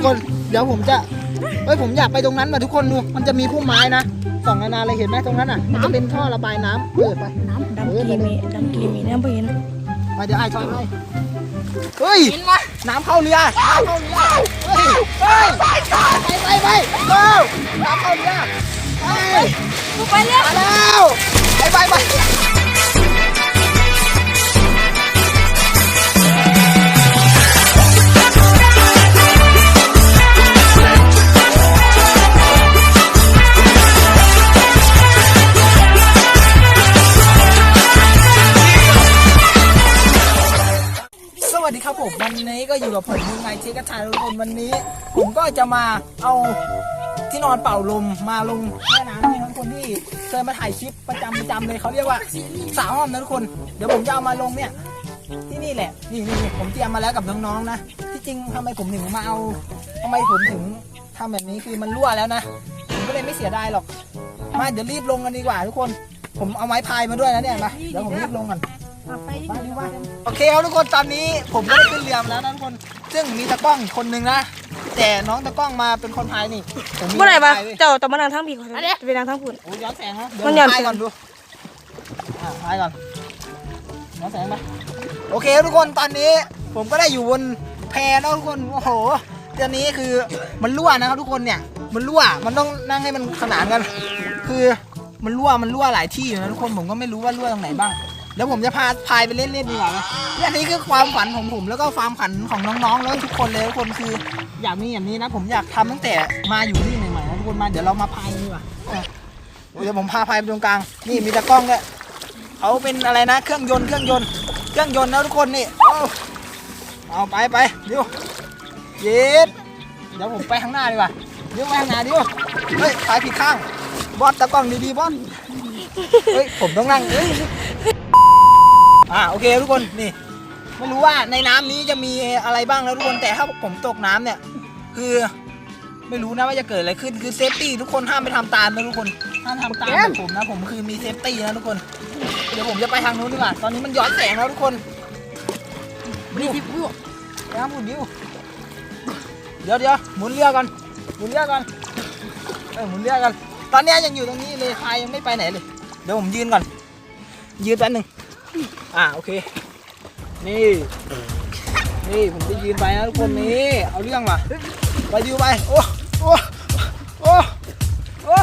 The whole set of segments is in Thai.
กคนเดี๋ยวผมจะเฮ้ยผมอยากไปตรงนั้นมาทุกคนดู มันจะมีพุ่มไม้นะสองนานาเลยเห็นไหมตรงนั้นอะ มันจะเป็นท่อระบายน้ำเปิดไปน้ำดำกีมีดำกีมีน้ำไปเห็นมาเดี๋ยวไอ้ช่วยให้เฮ้ยน้ำเข้าเรือน้ำเข้าเรือเฮ้ยเฮ้ยไปไปไปเร็วน้ำเข้าเรือไปกูไปเร็วมาแล้วไปไปไป ชคกระชายทุกคนวันนี้ ผมก็จะมาเอาที่นอนเป่าลมมาลงแม่น้ำให้ทั้งคนที่เคยมาถ่ายคลิปประจำประจำเลยเขาเรียกว่าสาวห้อมนะทุกคน เดี๋ยวผมจะเอามาลงเนี่ยที่นี่แหละนี่นี่ผมเตรียมมาแล้วกับน้องๆนะที่จริงทำไมผมถึงมาเอาทำไมผมถึงทำแบบนี้คือมันรั่วแล้วนะผมก็เลยไม่เสียดายหรอกมาเดี๋ยวรีบลงกันดีกว่าทุกคน ผมเอาไม้พายมาด้วยนะเนี่ยมาเดี๋ยวผมรีบลงกัน โอเคครับทุกคนตอนนี้ผมก็ได้ขึ้นเรือมาแล้วนะทุกคน ซึ่งมีตะกล้องคนหนึ่งนะ แต่น้องตะกล้องมาเป็นคนพายนี่ผมมีเมื่อไหร่ปะพายเว้ยเจ้าต้องมานั่งทั้งปีก่อนจะไปนั่งทั้งปุ่น โอ้ยย้อนแสงนะเดี๋ยวมันผมย้อนพายแสง ก่อนดูอ่าพายก่อนย้อนแสงไปโอเคครับทุกคนตอนนี้ผมก็ได้อยู่บนแพแล้วทุกคนโอ้โหตอนนี้คือมันรั่วนะครับทุกคนเนี่ย มันรั่วมันต้องนั่งให้มันขนานกัน คือมันรั่วมันรั่วหลายที่อยู่นะทุกคนผมก็ไม่รู้ว่ารั่วตรงไหนบ้าง แล้วผมจะพาพายไปเล่นๆดีกว่านะเนี่ยอันนี้คือความฝันของผมแล้วก็ความฝันของน้องๆแล้วทุกคนเลยทุกคนคืออยากมีอย่างนี้นะ ผมอยากทำตั้งแต่มาอยู่นี่ใหม่ๆนะทุกคนมาเดี๋ยวเรามาพายดีกว่าเดี๋ยวผมพาพายไปตรงกลาง นี่มีตะกล้องด้วยเขาเป็นอะไรนะ เครื่องยนต์เครื่องยนต์เครื่องยนต์นะทุกคนนี่เอาเอาไปไปเดี๋ยวเย็ดเดี๋ยวผมไปข้างหน้าดีกว่าเดี๋ยวไปข้างหน้าเดี๋ยวเฮ้ยพายผิดข้างบอสตะกล้องดีๆบอสเฮ้ยผมต้องนั่งเอ้ย อ่าโอเคทุกคนนี่ไม่รู้ว่าในน้ำนี้จะมีอะไรบ้างแล้วทุกคนแต่ถ้าผมตกน้ำเนี่ย คือไม่รู้นะว่าจะเกิดอะไรขึ้นคือเซฟตี้ทุกคนห้ามไปทำตามนะทุกคนห้ามทำตามแบบผมนะผมคือมีเซฟตี้นะทุกคน เดี๋ยวผมจะไปทางนู้นดีกว่าตอนนี้มันย้อนแสงแล้วทุกคนดิวดิวไปทางหมุนดิวเดี๋ยวเดี๋ยวหมุนเรือก่อนหมุนเรือก่อนเออหมุนเรือกันตอนนี้ยังอยู่ตรงนี้เลยพายยังไม่ไปไหนเลยเดี๋ยวผมยืนก่อนยืนแป๊บหนึง อ่าโอเค นี่ นี่ผมจะยืนไปนะทุกคนนี่เอาเรื่องว่ะไปดิวไปโอ้โอ้โอ้โอ้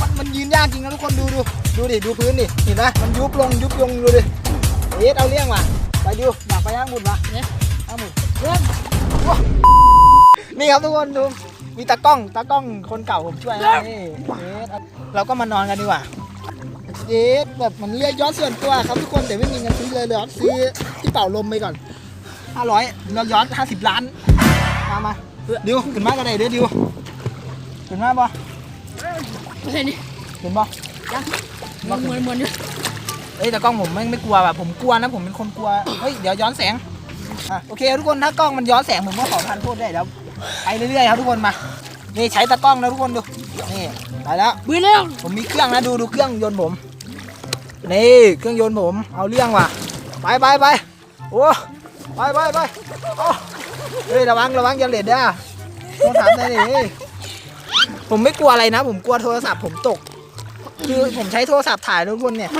มันมันยืนยากจริงนะทุกคนดูดูดูดิดูพื้นดิเห็นไหมมันยุบลงยุบลงดูดิเอ๊ะเอาเรื่องว่ะไปดิวอยากไปย่างหมุนวะเนี่ยย่างหมุนเรื่องโอ้นี่ครับทุกคนดูมีตากล้องตากล้องคนเก่าผมช่วยนะนี่เอ๊ะเราก็มานอนกันดีกว่า เอ๊ะแบบมันเลือกย้อนส่วนตัวครับทุกคนแต่ไม่มีเงินซื้อเลยเลยซื้อที่เป่าลมไปก่อนห้าร้อยเราย้อนห้าสิบล้าน มามาดิวขึ้นมากันไหนเด้อดิวขึ้นมาบ่เห็นดิขึ้นบ่มันเหมือนเหมือนเอ้ยแต่กล้องผมไม่ไม่กลัวแบบผมกลัวนะผมเป็นคนกลัวเฮ้ยเดี๋ยวย้อนแสงอะโอเคทุกคนถ้ากล้องมันย้อนแสงผมก็ขอทานโทษได้เดี๋ยวไปเรื่อยๆครับทุกคนมานี่ใช้ตากล้องนะทุกคนดูนี่ไปแล้วบืนเร็วผมมีเครื่องนะดูดูเครื่องยนต์ผม นี่เครื่องยนต์ผม เอาเรื่องว่ะ ไปไปไปโอ้ไปไปไปโอ้เฮ้ยระวังระวังอย่าเหล็ดด้ะต้องถามได้ดิเฮ้ยผมไม่กลัวอะไรนะ ผมกลัวโทรศัพท์ผมตก คือผมใช้โทรศัพท์ถ่ายทุกคนเนี่ย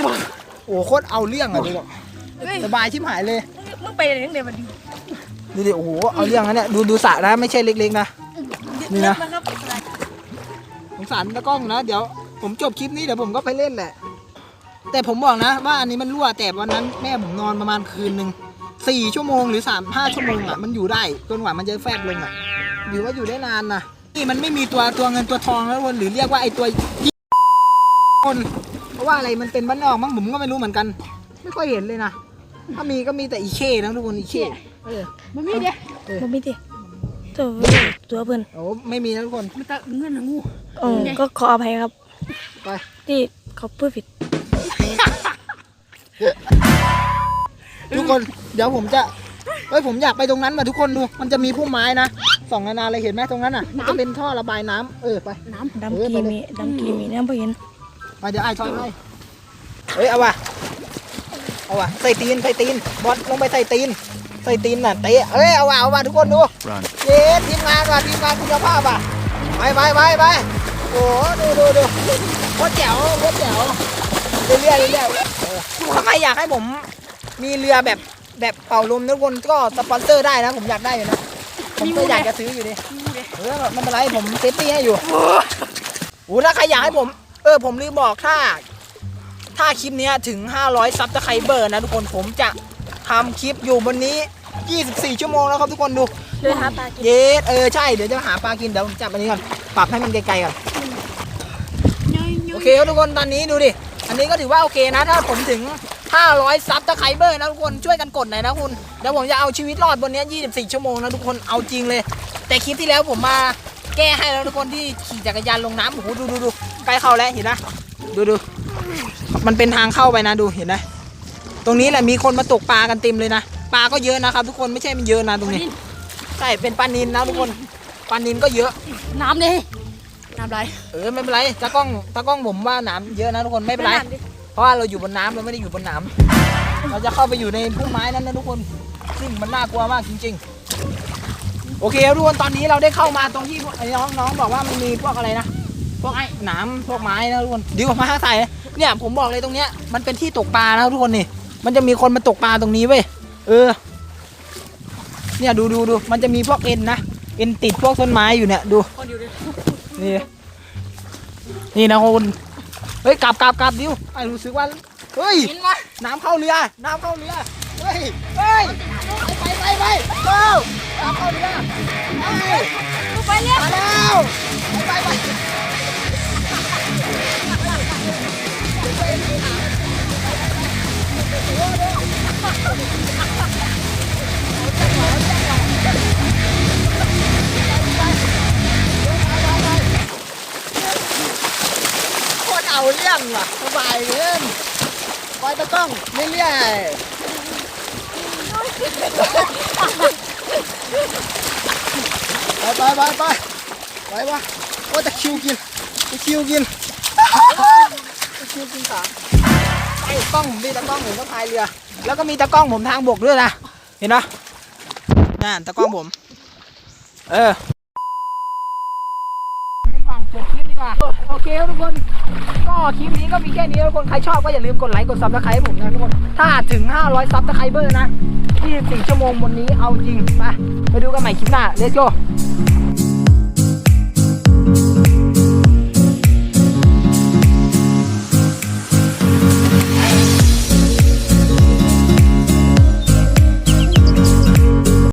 โอ้โคตรเอาเรื่องอะดูดิสบายชิบหายเลยมึงไปไหนตั้งแต่วันนี้ดูดิโอ้โหเอาเรื่องนะเนี่ยดูดูสระนะไม่ใช่เล็กๆนะนี่นะนะครับสงสารตะกล้องนะเดี๋ยวผมจบคลิปนี้เดี๋ยวผมก็ไปเล่นแหละ แต่ผมบอกนะว่าอันนี้มันรั่วแต่วันนั้นแม่ผมนอนประมาณคืนหนึ่งสี่ชั่วโมงหรือสามห้าชั่วโมงอะมันอยู่ได้จนกว่ามันจะแฟบลงอะหรือว่าอยู่ได้นานนะนี่มันไม่มีตัวตัวเงินตัวทองแล้วคนหรือเรียกว่าไอตัวคนเพราะว่าอะไรมันเป็นบ้านนอกมั้งผมก็ไม่รู้เหมือนกัน ไม่ค่อยเห็นเลยนะถ้ามีก็มีแต่อีเคนะทุกคนอีเคเออมันมีเด้มันมีเด้ตัวตัวเพื่อนโอ้ไม่มีนะทุกคนมันตะเงินงูอ๋อก็ขออภัยครับไปที่เขาพูดผิด ทุกคนเดี๋ยวผมจะเฮ้ยผมอยากไปตรงนั้นมาทุกคนดู มันจะมีพุ่มไม้นะสองนานาเลยเห็นไหมตรงนั้นอะมันจะเป็นท่อระบายน้ำเออไปน้ำดำกีมีดำกีมีน้ำไปเห็นไปเดี๋ยวไอ้ช่วยให้เฮ้ยเอาว่ะเอาว่ะใส่ตีนใส่ตีนบอสลงไปใส่ตีนใส่ตีนน่ะเตะเอ้ยเอาว่ะเอาว่ะทุกคนดู Run. เย็นทีมงานว่ะทีมงานคุณภาพอะไปไปไปไปโอ้โหดูดูดูโคตรแจ๋วโคตรแจ๋ว เรื่อยเรื่อยเรื่อยเออถ้าใครอยากให้ผมมีเรือแบบแบบเป่าลมทุกคนก็สปอนเซอร์ได้นะ ผมอยากได้อยู่นะ ผมก็อยากจะซื้ออยู่ดิเออไม่เป็นไรผมเซฟตี้ให้อยู่โอ้ถ้าใครอยากให้ผม เออ ผมลืมบอกถ้า ถ้าคลิปเนี้ยถึง 500ซับสไครเบอร์นะทุกคนผมจะทำคลิปอยู่บนนี้ 24 ชั่วโมงแล้วครับทุกคนดูเดินหาปลากินเยสเออใช่เดี๋ยวจะหาปลากินเดี๋ยวผมจับอันนี้ก่อนปรับให้มันไกลๆก่อนโอเคครับทุกคนตอนนี้ดูดิ อันนี้ก็ถือว่าโอเคนะ ถ้าผมถึง 500 ซับสไครเบอร์นะทุกคนช่วยกันกดหน่อยนะคุณเดี๋ยวผมจะเอาชีวิตรอดบนเนี้ย24 ชั่วโมงนะทุกคนเอาจริงเลย แต่คลิปที่แล้วผมมาแก้ให้แล้วทุกคนที่ขี่จักรยานลงน้ำโอ้โหดูดูดูใกล้เข้าแล้วเห็นนะดูดูมันเป็นทางเข้าไปนะดูเห็นไหมตรงนี้แหละมีคนมาตกปลากันเต็มเลยนะปลาก็เยอะนะครับ ทุกคนไม่ใช่มันเยอะนะตรงนี้ใช่เป็นปลานินนะทุกคนปลานินก็เยอะน้ำดิ น้ำไรเออไม่เป็นไรตากล้องตากล้องผมว่าน้ำเยอะนะทุกคนไม่เป็นไร เพราะว่าเราอยู่บนน้ำเราไม่ได้อยู่บนน้ำเราจะเข้าไปอยู่ในพุ่มไม้นั้นนะทุกคน ซึ่งมันน่ากลัวมากจริง ๆ โอเคครับทุกคนตอนนี้เราได้เข้ามาตรงที่พวกไอ้น้องน้องบอกว่ามันมีพวกอะไรนะพวกไอ้หนามพวกไม้นะทุกคนเดี๋ยวมาใส่เนี่ยผมบอกเลยตรงเนี้ยมันเป็นที่ตกปลานะทุกคนนี่ มันจะมีคนมาตกปลาตรงนี้เว้ยเออ เนี่ยดูดูดูมันจะมีพวกเอ็นนะเอ็นติดพวกต้นไม้อยู่เนี่ยดูค นอยู่ดินี่ นี่นะคุณเฮ้ยกลับกลับกลับดิวไอ้รู้สึกว่าเฮ้ยกินมาน้ำเข้าเรือน้ำเข้าเรือเฮ้ยเฮ้ยไปไปไปไปเร็วน้ำเข้าเรือไปกูไปเรียกมาแล้วไปไปไป เอาเรื่องว่ะสบายเกินคอยตะกล้องเรื่ยๆไปไปไปไปไปวะโอ้ตะคิวกินตะคิวกินตะคิวกินขาไอ้กล้องผมดิตะกล้องผมก็พายเรือ แล้วก็มีตะกล้องผมทางบกด้วยนะ เห็นปะนั่นตะกล้องผม เออฝั่งจบคลิปดี กว่า โอเคครับทุกคน ก็คลิปนี้ก็มีแค่นี้ทุกคน ใครชอบก็อย่าลืมกดไลค์กดซับสไครต์ผมนะทุกคน ถ้าถึง 500ซับสไครเบอร์นะ24ชั่วโมงบนนี้เอาจริงไปไปดูกันใหม่คลิปหน้า เลโก้ไ